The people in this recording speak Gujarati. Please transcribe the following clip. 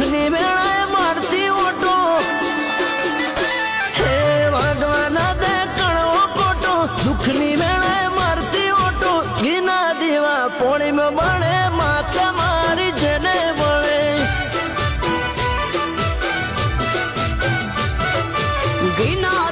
ની વેળાએ મારતી ઓટો. હે વાગવાના દે કણો કોટો, દુઃખની વેળાએ મારતી ઓટો. ગીના દીવા પોણીમાં બળે માથા મારી જેને વળે. ઘીના